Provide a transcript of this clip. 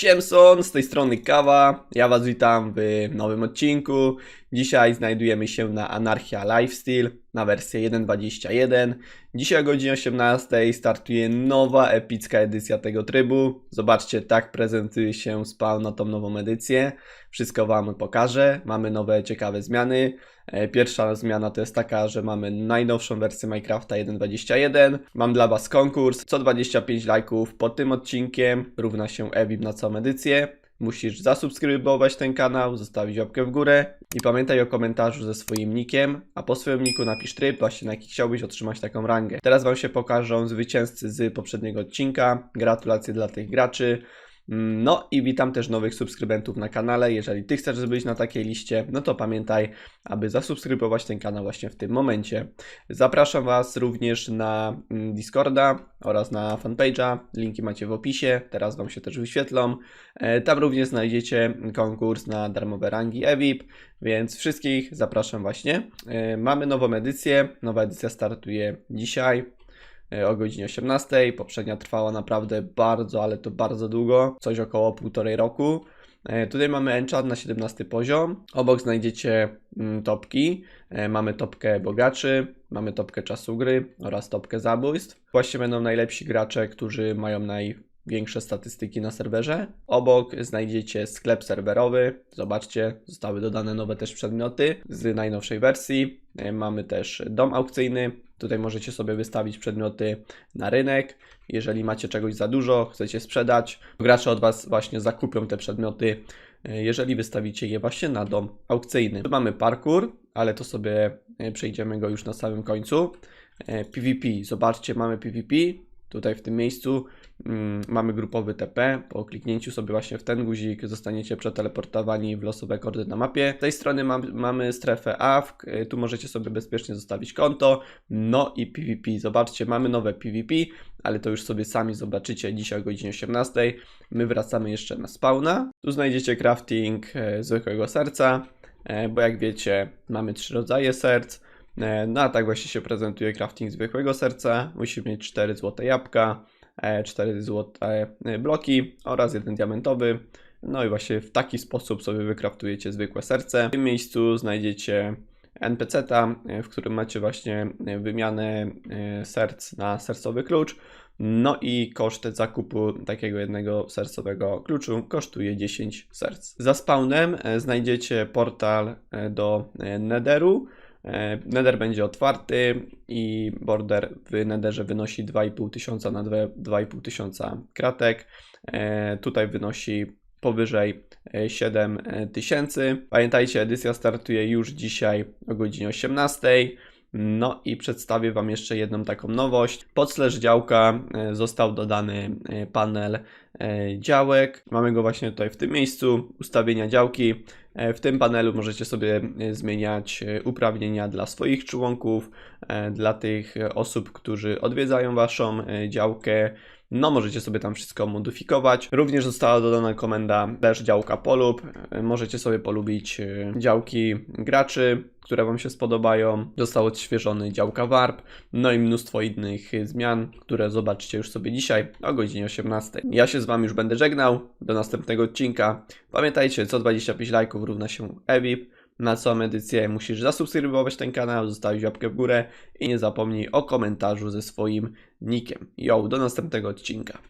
Siemson, z tej strony Kawa. Ja Was witam w nowym odcinku. Dzisiaj znajdujemy się na Anarchia Lifestyle na wersję 1.21. Dzisiaj o godzinie 18 startuje nowa epicka edycja tego trybu. Zobaczcie, tak prezentuje się spawn na tą nową edycję. Wszystko Wam pokażę. Mamy nowe ciekawe zmiany. E, Pierwsza zmiana to jest taka, że mamy najnowszą wersję Minecrafta 1.21. Mam dla Was konkurs. Co 25 lajków pod tym odcinkiem równa się EVIP na całą edycję. Musisz zasubskrybować ten kanał, zostawić łapkę w górę i pamiętaj o komentarzu ze swoim nickiem, a po swoim niku napisz tryb, właśnie na jaki chciałbyś otrzymać taką rangę. Teraz Wam się pokażą zwycięzcy z poprzedniego odcinka. Gratulacje dla tych graczy. No i witam też nowych subskrybentów na kanale. Jeżeli Ty chcesz być na takiej liście, no to pamiętaj, aby zasubskrybować ten kanał właśnie w tym momencie. Zapraszam Was również na mm, Discorda oraz na fanpage'a. Linki macie w opisie, teraz Wam się też wyświetlą. E, Tam również znajdziecie konkurs na darmowe rangi EVIP, więc wszystkich zapraszam właśnie. E, Mamy nową edycję. Nowa edycja startuje dzisiaj o godzinie 18. Poprzednia trwała naprawdę bardzo, ale to bardzo długo, coś około półtorej roku. E, Tutaj mamy enchant na 17 poziom. Obok znajdziecie mm, topki. E, Mamy topkę bogaczy, mamy topkę czasu gry oraz topkę zabójstw. Właśnie będą najlepsi gracze, którzy mają największe statystyki na serwerze. Obok znajdziecie sklep serwerowy. Zobaczcie, zostały dodane nowe też przedmioty z najnowszej wersji. E, Mamy też dom aukcyjny. Tutaj możecie sobie wystawić przedmioty na rynek. Jeżeli macie czegoś za dużo, chcecie sprzedać, gracze od Was właśnie zakupią te przedmioty, e, jeżeli wystawicie je właśnie na dom aukcyjny. Tu mamy parkour, ale to sobie e, przejdziemy go już na samym końcu. E, PvP, zobaczcie, mamy PvP. Tutaj w tym miejscu mm, mamy grupowy TP. Po kliknięciu sobie właśnie w ten guzik zostaniecie przeteleportowani w losowe kordy na mapie. Z tej strony mam, mamy strefę AFK. Tu możecie sobie bezpiecznie zostawić konto. No i PvP. Zobaczcie, mamy nowe PvP, ale to już sobie sami zobaczycie dzisiaj o godzinie 18. My wracamy jeszcze na spawna. Tu znajdziecie crafting e, zwykłego serca, e, bo jak wiecie, mamy trzy rodzaje serc. E, No a tak właśnie się prezentuje crafting zwykłego serca. Musi mieć 4 złote jabłka, 4 złote e, bloki oraz jeden diamentowy. No i właśnie w taki sposób sobie wykraftujecie zwykłe serce. W tym miejscu znajdziecie NPC-ta, e, w którym macie właśnie e, wymianę e, serc na sercowy klucz. No i koszt zakupu takiego jednego sercowego kluczu kosztuje 10 serc. Za spawnem e, znajdziecie portal e, do e, Netheru. Nether będzie otwarty i border w Netherze wynosi 2,5 tysiąca na 2,5 tysiąca kratek. Tutaj wynosi powyżej e, 7 tysięcy. Pamiętajcie, edycja startuje już dzisiaj o godzinie 18. No i przedstawię Wam jeszcze jedną taką nowość. Pod slash działka e, został dodany e, panel e, działek. Mamy go właśnie tutaj w tym miejscu, ustawienia działki. W tym panelu możecie sobie zmieniać uprawnienia dla swoich członków, dla tych osób, którzy odwiedzają Waszą działkę. No, możecie sobie tam wszystko modyfikować. Również została dodana komenda też działka polub. Możecie sobie polubić działki graczy, które Wam się spodobają. Został odświeżony działka warp, no i mnóstwo innych e, zmian, które zobaczycie już sobie dzisiaj o godzinie 18. Ja się z Wami już będę żegnał. Do następnego odcinka. Pamiętajcie, co 25 lajków równa się EVIP. Na całą edycję musisz zasubskrybować ten kanał, zostawić łapkę w górę i nie zapomnij o komentarzu ze swoim nickiem. Jo, do następnego odcinka.